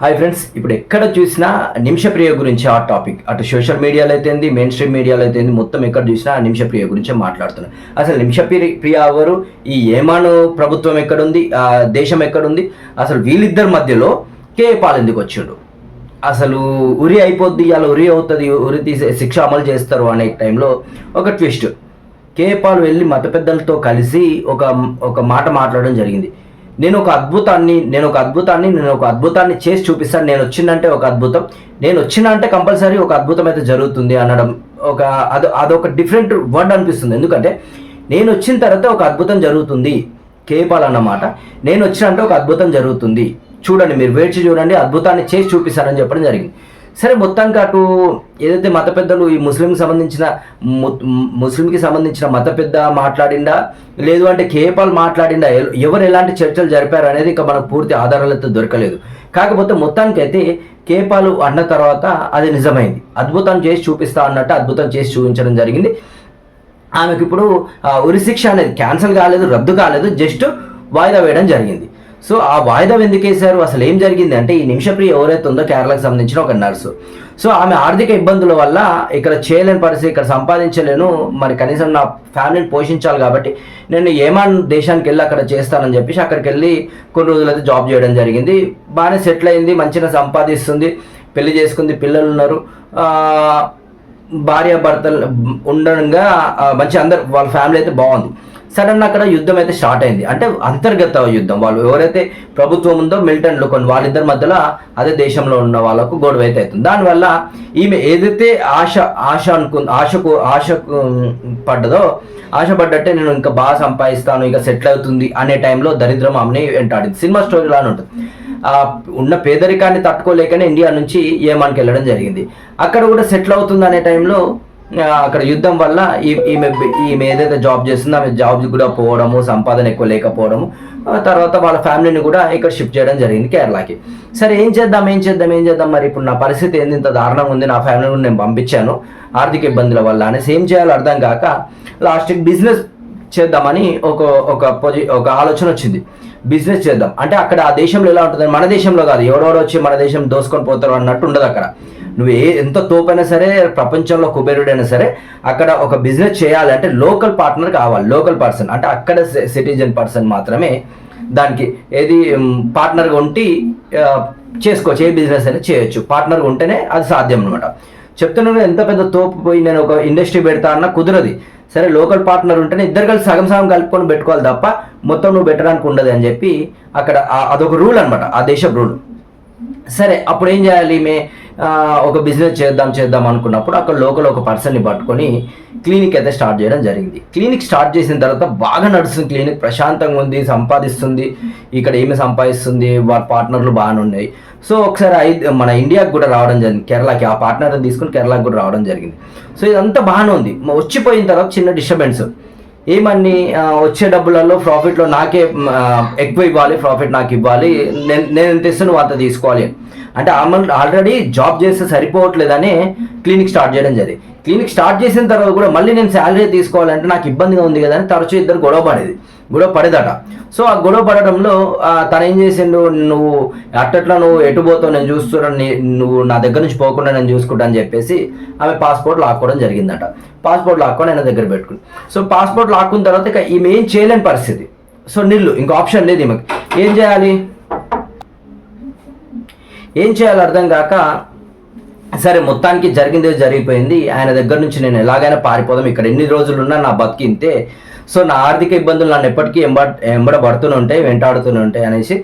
Hi friends ఇప్పుడు ఎక్కడ చూసినా నిమిషప్రియ గురించి ఆ టాపిక్ అటు సోషల్ మీడియాలో అయితేంది మెయిన్ స్ట్రీమ్ మీడియాలో అయితేంది మొత్తం ఎక్కడ చూసినా ఆ నిమిషప్రియ గురించి మాట్లాడుతున్నారు అసలు నిమిషప్రియ ప్రియ ఎవరు ఈ ఏమాను ప్రభుత్వం ఎక్కడుంది ఆ దేశం ఎక్కడుంది అసలు వీళ్ళిద్దరి మధ్యలో కే పాల్ ఎందుకు వచ్చిండు? అసలు ఉరి అయిపోద్ది ఇలా ఉరి అవుతుంది ఉరి తీసే శిక్ష అమలు చేస్తారు అనే టైంలో ఒక ట్విస్ట్ కే పాల్ వెళ్ళి మత పెద్దలతో కలిసి ఒక ఒక మాట మాట్లాడడం జరిగింది. నేను ఒక అద్భుతాన్ని నేను ఒక అద్భుతాన్ని నేను ఒక అద్భుతాన్ని చేసి చూపిస్తాను. నేను వచ్చిందంటే ఒక అద్భుతం. నేను వచ్చిన అంటే కంపల్సరీ ఒక అద్భుతం అయితే జరుగుతుంది అనడం ఒక అది అదొక డిఫరెంట్ వర్డ్ అనిపిస్తుంది. ఎందుకంటే నేను వచ్చిన తర్వాత ఒక అద్భుతం జరుగుతుంది. కేపాల్ అన్నమాట నేను వచ్చినంటే ఒక అద్భుతం జరుగుతుంది. చూడండి మీరు వేచి చూడండి అద్భుతాన్ని చేసి చూపిస్తారని చెప్పడం జరిగింది. సరే మొత్తానికి అటు ఏదైతే మత పెద్దలు ఈ ముస్లింకి సంబంధించిన ము- ముస్లింకి సంబంధించిన మత పెద్ద మాట్లాడిండా లేదు అంటే కేపాల్ మాట్లాడిండా ఎవరు ఎలాంటి చర్చలు జరిపారు అనేది ఇంకా మనకు పూర్తి ఆధారాలతో దొరకలేదు. కాకపోతే మొత్తానికి అయితే కేపాలు అన్న తర్వాత అది నిజమైంది. అద్భుతం చేసి చూపిస్తా అన్నట్టు అద్భుతం చేసి చూపించడం జరిగింది. ఆమెకి ఇప్పుడు ఉరిశిక్ష అనేది క్యాన్సిల్ కాలేదు రద్దు కాలేదు జస్ట్ వాయిదా వేయడం జరిగింది. సో ఆ వాయిదా ఎందుకు వేశారు అసలు ఏం జరిగింది అంటే ఈ నిమిషప్రియ ఎవరైతే ఉందో కేరళకు సంబంధించిన ఒక నర్సు. సో ఆమె ఆర్థిక ఇబ్బందుల వల్ల ఇక్కడ చేయలేని పరిస్థితి ఇక్కడ సంపాదించలేను మరి కనీసం నా ఫ్యామిలీని పోషించాలి కాబట్టి నేను ఏమాన్ దేశానికి వెళ్ళి అక్కడ చేస్తానని చెప్పేసి అక్కడికి వెళ్ళి కొన్ని రోజులైతే జాబ్ చేయడం జరిగింది. బాగానే సెటిల్ అయింది మంచిగా సంపాదిస్తుంది పెళ్ళి చేసుకుంది పిల్లలు ఉన్నారు. భార్య భర్తలు ఉండడంగా మంచి అందరు వాళ్ళ ఫ్యామిలీ అయితే బాగుంది. సడన్ అక్కడ యుద్ధం అయితే స్టార్ట్ అయింది. అంటే అంతర్గత యుద్ధం. వాళ్ళు ఎవరైతే ప్రభుత్వం ఉందో మిలిటెంట్లు కొన్ని వాళ్ళిద్దరి మధ్యలో అదే దేశంలో ఉన్న వాళ్ళకు గొడవ అయితే అవుతుంది. దానివల్ల ఈమె ఏదైతే ఆశ ఆశ అనుకు ఆశకు ఆశకు పడ్డదో ఆశ పడ్డట్టే నేను ఇంకా బాగా సంపాదిస్తాను ఇక సెటిల్ అవుతుంది అనే టైంలో దరిద్రం ఆమెని వెంటాడింది. సినిమా స్టోరీ లానే ఉంటుంది. ఆ ఉన్న పేదరికాన్ని తట్టుకోలేకనే ఇండియా నుంచి ఏమానికి వెళ్ళడం జరిగింది. అక్కడ కూడా సెటిల్ అవుతుంది అనే టైంలో అక్కడ యుద్ధం వల్ల ఈ- ఈమె ఈమె ఏదైతే జాబ్ చేస్తుందో ఆమె జాబ్ కూడా పోవడము సంపాదన ఎక్కువ లేకపోవడము. తర్వాత వాళ్ళ ఫ్యామిలీని కూడా ఇక్కడ షిఫ్ట్ చేయడం జరిగింది కేరళకి. సరే ఏం చేద్దాం ఏం చేద్దాం ఏం చేద్దాం? మరి ఇప్పుడు నా పరిస్థితి ఏంది? ఇంత దారుణంగా ఉంది నా ఫ్యామిలీ కూడా నేను పంపించాను. ఆర్థిక ఇబ్బందుల వల్ల అనేసి ఏం చేయాలో అర్థం కాక లాస్ట్కి బిజినెస్ చేద్దామని ఒక ఒక పొజి ఒక ఆలోచన వచ్చింది. బిజినెస్ చేద్దాం. అంటే అక్కడ ఆ దేశంలో ఎలా ఉంటుంది మన దేశంలో కాదు ఎవరెవరు వచ్చి మన దేశం దోసుకొని పోతారు అన్నట్టు ఉండదు అక్కడ. నువ్వు ఏ ఎంత తోపైనా సరే ప్రపంచంలో కుబేరుడైనా సరే అక్కడ ఒక బిజినెస్ చేయాలంటే లోకల్ పార్ట్నర్ కావాలి లోకల్ పర్సన్ అంటే అక్కడ సిటిజన్ పర్సన్ మాత్రమే దానికి ఏది పార్ట్నర్గా ఉండి చేసుకోవచ్చు. ఏ బిజినెస్ అయినా చేయొచ్చు. పార్ట్నర్గా ఉంటేనే అది సాధ్యం అనమాట చెప్తున్నాను ఎంత పెద్ద తోపు పోయి నేను ఒక ఇండస్ట్రీ పెడతా అన్న కుదరది. సరే లోకల్ పార్ట్నర్ ఉంటేనే ఇద్దరు కలిసి సగం సగం కలుపుకొని పెట్టుకోవాలి తప్ప మొత్తం నువ్వు పెట్టడానికి ఉండదు అని చెప్పి అక్కడ అదొక రూల్ అనమాట ఆ దేశం రూల్ సరే అప్పుడు ఏం చేయాలి? మే ఒక బిజినెస్ చేద్దాం చేద్దాం అనుకున్నప్పుడు అక్కడ లోకల్ ఒక పర్సన్ని పట్టుకొని క్లినిక్ అయితే స్టార్ట్ చేయడం జరిగింది. క్లినిక్ స్టార్ట్ చేసిన తర్వాత బాగా నడుస్తుంది క్లినిక్ ప్రశాంతంగా ఉంది సంపాదిస్తుంది. ఇక్కడ ఏమి సంపాదిస్తుంది? వారి పార్ట్నర్లు బాగానే ఉన్నాయి. సో ఒకసారి ఐదు మన ఇండియాకి కూడా రావడం జరిగింది. కేరళకి ఆ పార్ట్నర్ని తీసుకుని కేరళకి కూడా రావడం జరిగింది. సో ఇదంతా బాగానే ఉంది. వచ్చిపోయిన తర్వాత చిన్న డిస్టర్బెన్స్ ఏమన్ని వచ్చే డబ్బులలో ప్రాఫిట్లో నాకే ఎక్కువ ఇవ్వాలి ప్రాఫిట్ నాకు ఇవ్వాలి నేను నేను ఎంత ఇస్తే నువ్వు అంత తీసుకోవాలి. అంటే ఆమె ఆల్రెడీ జాబ్ చేస్తే సరిపోవట్లేదని క్లినిక్ స్టార్ట్ చేయడం జరిగింది. క్లినిక్ స్టార్ట్ చేసిన తర్వాత కూడా మళ్ళీ నేను శాలరీ తీసుకోవాలంటే నాకు ఇబ్బందిగా ఉంది కదా అని తరచూ ఇద్దరు గొడవ పడేది. గొడవ పడేదట. సో ఆ గొడవ పడటంలో తను ఏం చేసిండు నువ్వు అట్టట్లా నువ్వు ఎటు పోతావు నేను చూస్తున్నాను నువ్వు నా దగ్గర నుంచి పోకుండా నేను చూసుకుంటా అని చెప్పేసి ఆమె పాస్పోర్ట్ లాక్కోవడం జరిగిందట. పాస్పోర్ట్ లాక్కొని ఆయన దగ్గర పెట్టుకుని సో పాస్పోర్ట్ లాక్కున్న తర్వాత ఇక ఈమె ఏం చేయలేని పరిస్థితి. సో నిల్లు ఇంకో ఆప్షన్ లేదు ఈమెకి. ఏం చేయాలి? ఏం చేయాలి అర్థం కాక సరే మొత్తానికి జరిగిందే జరిగిపోయింది. ఆయన దగ్గర నుంచి నేను ఎలాగైనా పారిపోదాం. ఇక్కడ ఎన్ని రోజులు ఉన్నా నా బతికింతే సో నా ఆర్థిక ఇబ్బందులు నన్ను ఎప్పటికీ ఎంబ పడుతూనే ఉంటాయి వెంటాడుతూనే ఉంటాయి అనేసి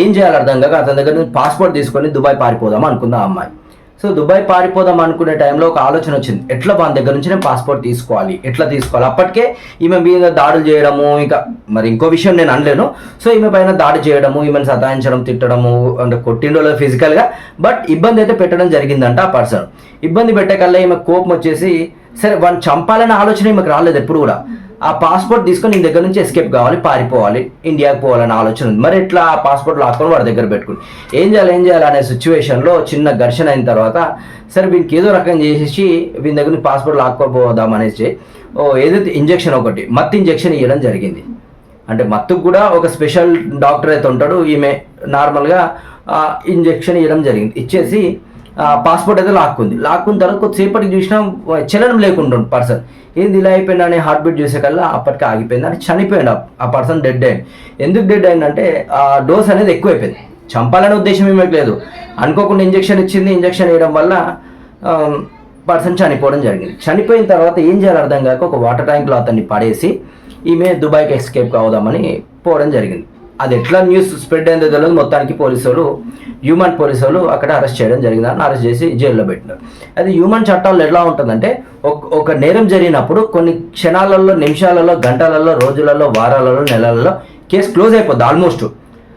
ఏం చేయాలి అర్థం కాక అతని దగ్గర నుంచి పాస్పోర్ట్ తీసుకొని దుబాయ్ పారిపోదాం అనుకుందా ఆ అమ్మాయి. సో దుబాయ్ పారిపోదాం అనుకునే టైంలో ఒక ఆలోచన వచ్చింది. ఎట్లా వాళ్ళ దగ్గర నుంచి నేను పాస్పోర్ట్ తీసుకోవాలి? ఎట్లా తీసుకోవాలి? అప్పటికే ఈమె మీద దాడులు చేయడము ఇంకా మరి ఇంకో విషయం నేను అనలేను. సో ఈమె పైన దాడి చేయడము ఈమెను సతాయించడం తిట్టడము అంటే కొట్టిండో లేదు ఫిజికల్గా బట్ ఇబ్బంది అయితే పెట్టడం జరిగిందంట ఆ పర్సన్ ఇబ్బంది పెట్టే కల్లా ఈమె కోపం వచ్చేసి సరే వాడిని చంపాలనే ఆలోచన ఈమెకు రాలేదు ఎప్పుడు కూడా. ఆ పాస్పోర్ట్ తీసుకొని నీ దగ్గర నుంచి ఎస్కేప్ కావాలి పారిపోవాలి ఇండియాకి పోవాలని ఆలోచన ఉంది. మరి ఎట్లా ఆ పాస్పోర్ట్ లాక్కొని వాడి దగ్గర పెట్టుకుని? ఏం చేయాలి ఏం చేయాలి అనే సిచ్యువేషన్లో చిన్న ఘర్షణ అయిన తర్వాత సరే వీనికి ఏదో రకం చేసేసి వీని దగ్గర నుంచి పాస్పోర్ట్ లాక్కోపోదాం అనేసి ఓ ఏదైతే ఇంజెక్షన్ ఒకటి మత్తు ఇంజెక్షన్ ఇవ్వడం జరిగింది. అంటే మత్తుకు కూడా ఒక స్పెషల్ డాక్టర్ అయితే ఉంటాడు. ఈమె నార్మల్గా ఇంజెక్షన్ ఇవ్వడం జరిగింది. ఇచ్చేసి పాస్పోర్ట్ అయితే లాక్కుంది. లాక్కున్న తర్వాత కొద్దిసేపటికి చూసినా చలనం లేకుండా పర్సన్. ఏంది ఇలా అయిపోయింది అని హార్ట్ బీట్ చూసే కల్లా అప్పటికి ఆగిపోయింది. అని చనిపోయాడు ఆ- పర్సన్ డెడ్ అయింది. ఎందుకు డెడ్ అయిందంటే ఆ డోస్ అనేది ఎక్కువైపోయింది. చంపాలనే ఉద్దేశం ఏమీ లేదు. అనుకోకుండా ఇంజెక్షన్ ఇచ్చింది. ఇంజెక్షన్ వేయడం వల్ల పర్సన్ చనిపోవడం జరిగింది. చనిపోయిన తర్వాత ఏం చేయాలి అర్థం కాక ఒక వాటర్ ట్యాంక్లో అతన్ని పడేసి ఈమె దుబాయ్కి ఎస్కేప్ కావదామని పోవడం జరిగింది. అది ఎట్లా న్యూస్ స్ప్రెడ్ అయిందో తెలియదు మొత్తానికి పోలీసు వాళ్ళు హ్యూమన్ పోలీసు వాళ్ళు అక్కడ అరెస్ట్ చేయడం జరిగింది. అని అరెస్ట్ చేసి జైల్లో పెట్టినారు. అది హ్యూమన్ చట్టాల్లో ఎలా ఉంటుందంటే ఒక- ఒక నేరం జరిగినప్పుడు కొన్ని క్షణాలలో నిమిషాలలో గంటలలో రోజులలో వారాలలో నెలలలో కేసు క్లోజ్ అయిపోద్ది ఆల్మోస్ట్.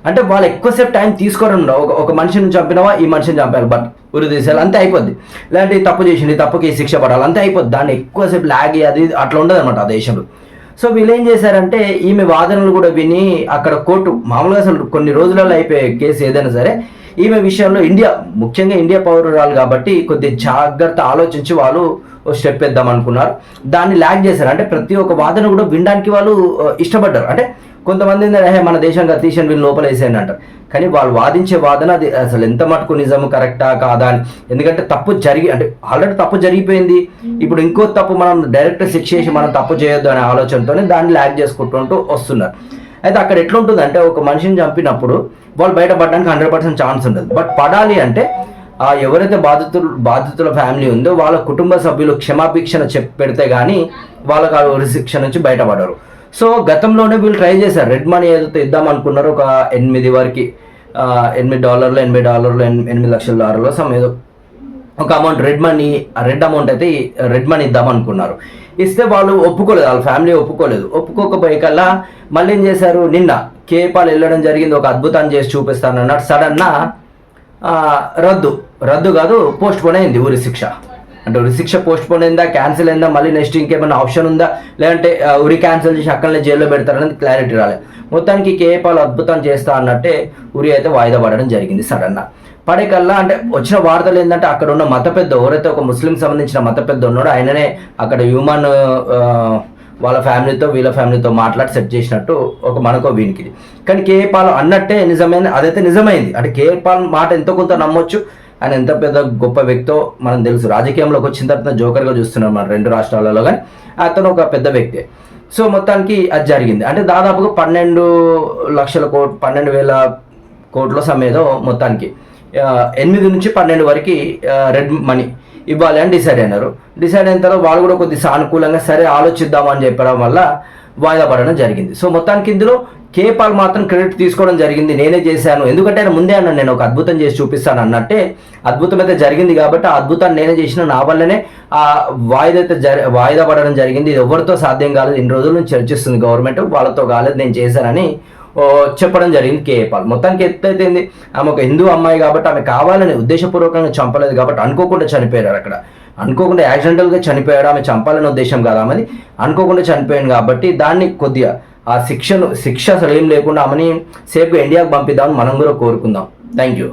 అంటే వాళ్ళు ఎక్కువసేపు టైం తీసుకోవడం ఒక ఒక మనిషిని చంపినవా ఈ మనిషిని చంపారు బట్ ఉరి తీసేయాలి అంతే అయిపోద్ది. లేదంటే తప్పు చేసింది తప్పుకి శిక్ష పడాలి అంతే అయిపోద్ది. దాన్ని ఎక్కువసేపు లాగి అది అట్లా ఉండదు అనమాట ఆ దేశంలో. సో వీళ్ళు ఏం చేశారంటే ఈమె వాదనలు కూడా విని అక్కడ కోర్టు మామూలుగా అసలు కొన్ని రోజులలో అయిపోయే కేసు ఏదైనా సరే ఈమె విషయంలో ఇండియా ముఖ్యంగా ఇండియా పౌరురాలు కాబట్టి కొద్ది జాగ్రత్త ఆలోచించి వాళ్ళు స్టెప్ వేద్దాం అనుకున్నారు. దాన్ని ల్యాక్ చేశారు. అంటే ప్రతి ఒక్క వాదన కూడా వినడానికి వాళ్ళు ఇష్టపడ్డారు. అంటే కొంతమంది ఏంటంటే, "హే, మన దేశం తీసిన వీళ్ళు లోపల వేసేయండి అంటారు. కానీ వాళ్ళు వాదించే వాదన అది అసలు ఎంత మటుకు నిజము కరెక్టా కాదా అని. ఎందుకంటే తప్పు జరిగి అంటే ఆల్రెడీ తప్పు జరిగిపోయింది. ఇప్పుడు ఇంకో తప్పు మనం డైరెక్ట్ శిక్ష చేసి మనం తప్పు చేయొద్దు అనే ఆలోచనతోనే దాన్ని ల్యాక్ చేసుకుంటుంటూ వస్తున్నారు. అయితే అక్కడ ఎట్లుంటుంది అంటే ఒక మనిషిని చంపినప్పుడు వాళ్ళు బయటపడడానికి హండ్రెడ్ పర్సెంట్ ఛాన్స్ ఉంటుంది బట్ పడాలి అంటే ఆ ఎవరైతే బాధితులు బాధితుల ఫ్యామిలీ ఉందో వాళ్ళ కుటుంబ సభ్యులు క్షమాభిక్షణ చెప్పి పెడితే కానీ వాళ్ళకి ఆ ఉరి శిక్ష నుంచి బయటపడరు. సో గతంలోనే వీళ్ళు ట్రై చేశారు. రెడ్ మనీ ఏదైతే ఇద్దాం అనుకున్నారో ఒక ఎనిమిది వరకు ఎనిమిది డాలర్లు ఎనిమిది డాలర్లు ఎనిమిది లక్షల డాలర్లు సమ్ ఏదో ఒక amount red money red amount అయితే రెడ్ మనీ ఇద్దాం అనుకున్నారు ఇస్తే వాళ్ళు ఒప్పుకోలేదు వాళ్ళ ఫ్యామిలీ ఒప్పుకోలేదు. ఒప్పుకోకపోయే కల్లా మళ్ళీ ఏం చేశారు? నిన్న కేపాల్ వెళ్ళడం జరిగింది ఒక అద్భుతాన్ని చేసి చూపిస్తాను అన్నాడు సడన్నా రద్దు. రద్దు కాదు పోస్ట్ పోన్ అయింది ఊరి శిక్ష. అంటే ఉరి శిక్ష పోస్ట్ పోన్ అయిందా క్యాన్సిల్ అయిందా మళ్ళీ నెక్స్ట్ ఇంకేమైనా ఆప్షన్ ఉందా? లేదంటే ఉరి క్యాన్సిల్ చేసి అక్కడనే జైల్లో పెడతారనేది క్లారిటీ రాలేదు. మొత్తానికి కేపాల్ అద్భుతం చేస్తా అన్నట్టే ఉరి అయితే వాయిదా పడడం జరిగింది సడన్గా పడే కల్లా అంటే వచ్చిన వార్తలు ఏంటంటే అక్కడ ఉన్న మత పెద్ద ఎవరైతే ఒక ముస్లిం సంబంధించిన మత పెద్ద ఉన్నాడో ఆయననే అక్కడ హ్యూమన్ వాళ్ళ ఫ్యామిలీతో వీళ్ళ ఫ్యామిలీతో మాట్లాడి సెట్ చేసినట్టు ఒక మనకో వీనికి కానీ కేఏ పాల్ అన్నట్టే నిజమైన అదైతే నిజమైంది. అంటే కేఏ పాల్ మాట ఎంతో కొంత నమ్మొచ్చు ఆయన ఎంత పెద్ద గొప్ప వ్యక్తో మనం తెలుసు. రాజకీయంలోకి వచ్చిన తర్వాత జోకర్గా చూస్తున్నాం మన రెండు రాష్ట్రాలలో కానీ అతను ఒక పెద్ద వ్యక్తి. సో మొత్తానికి అది జరిగింది. అంటే దాదాపుగా పన్నెండు లక్షల కోట్ పన్నెండు వేల కోట్ల సమేదో మొత్తానికి. ఎనిమిది నుంచి పన్నెండు వరకు రెడ్ మనీ ఇవ్వాలి అని డిసైడ్ అయినారు. డిసైడ్ అయిన తర్వాత వాళ్ళు కూడా కొద్ది సానుకూలంగా సరే ఆలోచిద్దామని చెప్పడం వల్ల వాయిదా పడడం జరిగింది. సో మొత్తానికి ఇందులో కేపాల్ మాత్రం క్రెడిట్ తీసుకోవడం జరిగింది. నేనే చేశాను. ఎందుకంటే ఆయన ముందే అన్నాను నేను ఒక అద్భుతం చేసి చూపిస్తాను అన్నట్టే అద్భుతం అయితే జరిగింది కాబట్టి ఆ అద్భుతాన్ని నేనే చేసిన నా వల్లనే ఆ వాయిదా అయితే జరి వాయిదా పడడం జరిగింది. ఇది ఎవరితో సాధ్యం కాలేదు. ఇన్ని రోజుల నుంచి చర్చిస్తుంది గవర్నమెంట్. వాళ్ళతో కాలేదు నేను చేశానని చెప్పడం జరిగింది కేఏపాల్. మొత్తానికి ఎత్తైతేంది? ఆమె ఒక హిందూ అమ్మాయి కాబట్టి ఆమె కావాలని ఉద్దేశపూర్వకంగా చంపలేదు కాబట్టి అనుకోకుండా చనిపోయారు అక్కడ. అనుకోకుండా యాక్సిడెంటల్గా చనిపోయాడు ఆమె చంపాలనే ఉద్దేశం కాదు ఆమెది. అనుకోకుండా చనిపోయాను కాబట్టి దాన్ని కొద్దిగా ఆ శిక్షను శిక్ష అసలు ఏం లేకుండా ఆమెని సేఫ్గా ఇండియాకి పంపిద్దామని మనం కూడా కోరుకుందాం. Thank you